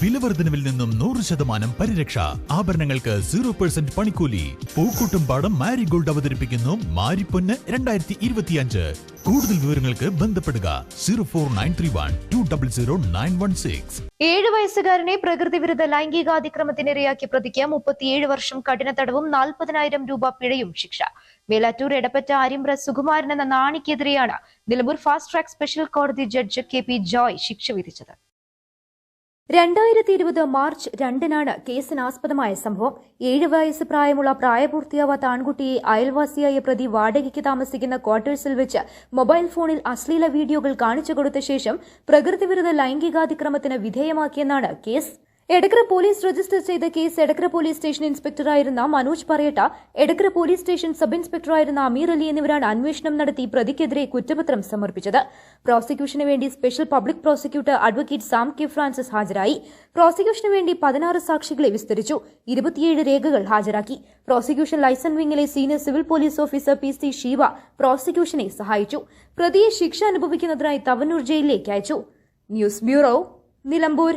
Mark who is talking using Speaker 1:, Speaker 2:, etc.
Speaker 1: വിലവർദ്ധനവിൽ നിന്നും നൂറ് ശതമാനം പരിരക്ഷ. ആഭരണങ്ങൾക്ക് സീറോ പെർസെന്റ് പണിക്കൂലി. പൂക്കൂട്ടും പാടം മാരിഗോൾഡ് അവതരിപ്പിക്കുന്നു മാരിപ്പൊന്ന് രണ്ടായിരത്തി ഇരുപത്തിയഞ്ച് കൂടുതൽ വിവരങ്ങൾക്ക് ബന്ധപ്പെടുക zero four nine three one two double zero nine one six.
Speaker 2: ഏഴ് വയസ്സുകാരനെ പ്രകൃതി വിരുദ്ധ ലൈംഗികാതിക്രമത്തിനിരയാക്കി പ്രതിക്ക് മുപ്പത്തിയേഴ് വർഷം കഠിന തടവും നാൽപ്പതിനായിരം രൂപ പിഴയും ശിക്ഷ. മേലാറ്റൂർ എടപ്പറ്റ ആര്യമ്പ്ര സുകുമാരൻ എന്ന നാണിക്കെതിരെയാണ് നിലമ്പൂർ ഫാസ്റ്റ് ട്രാക്ക് സ്പെഷ്യൽ കോടതി ജഡ്ജ് കെ പി ജോയ് ശിക്ഷ വിധിച്ചത്. രണ്ടായിരത്തി ഇരുപത് മാർച്ച് രണ്ടിനാണ് കേസിനാസ്പദമായ സംഭവം. ഏഴ് വയസ്സ് പ്രായമുള്ള പ്രായപൂർത്തിയാവാത്ത ആൺകുട്ടിയെ അയൽവാസിയായ പ്രതി വാടകയ്ക്ക് താമസിക്കുന്ന ക്വാർട്ടേഴ്സിൽ വെച്ച് മൊബൈൽ ഫോണിൽ അശ്ലീല വീഡിയോകൾ കാണിച്ചു കൊടുത്ത ശേഷം പ്രകൃതിവിരുദ്ധ ലൈംഗികാതിക്രമത്തിന് വിധേയമാക്കിയെന്നാണ് കേസ്. എടക്കര പോലീസ് രജിസ്റ്റർ ചെയ്ത കേസ് എടക്കര പോലീസ് സ്റ്റേഷൻ ഇൻസ്പെക്ടറായിരുന്ന Manoj പറയട്ട Edakkara police station sub ഇൻസ്പെക്ടറായിരുന്ന അമീർ അലി എന്നിവരാണ് അന്വേഷണം നടത്തി പ്രതിക്കെതിരെ കുറ്റപത്രം സമർപ്പിച്ചത്. പ്രോസിക്യൂഷന് വേണ്ടി special public prosecutor advocate Sam K Francis ഹാജരായി. പ്രോസിക്യൂഷന് വേണ്ടി പതിനാറ് സാക്ഷികളെ വിസ്തരിച്ചു. ഇരുപത്തിയേഴ് രേഖകൾ ഹാജരാക്കി. Prosecution liaison വിംഗിലെ senior civil police officer P C Shiva പ്രോസിക്യൂഷനെ സഹായിച്ചു. പ്രതിയെ ശിക്ഷ അനുഭവിക്കുന്നതിനായി തവനൂർ ജയിലിലേക്ക് അയച്ചു. News bureau Nilambur.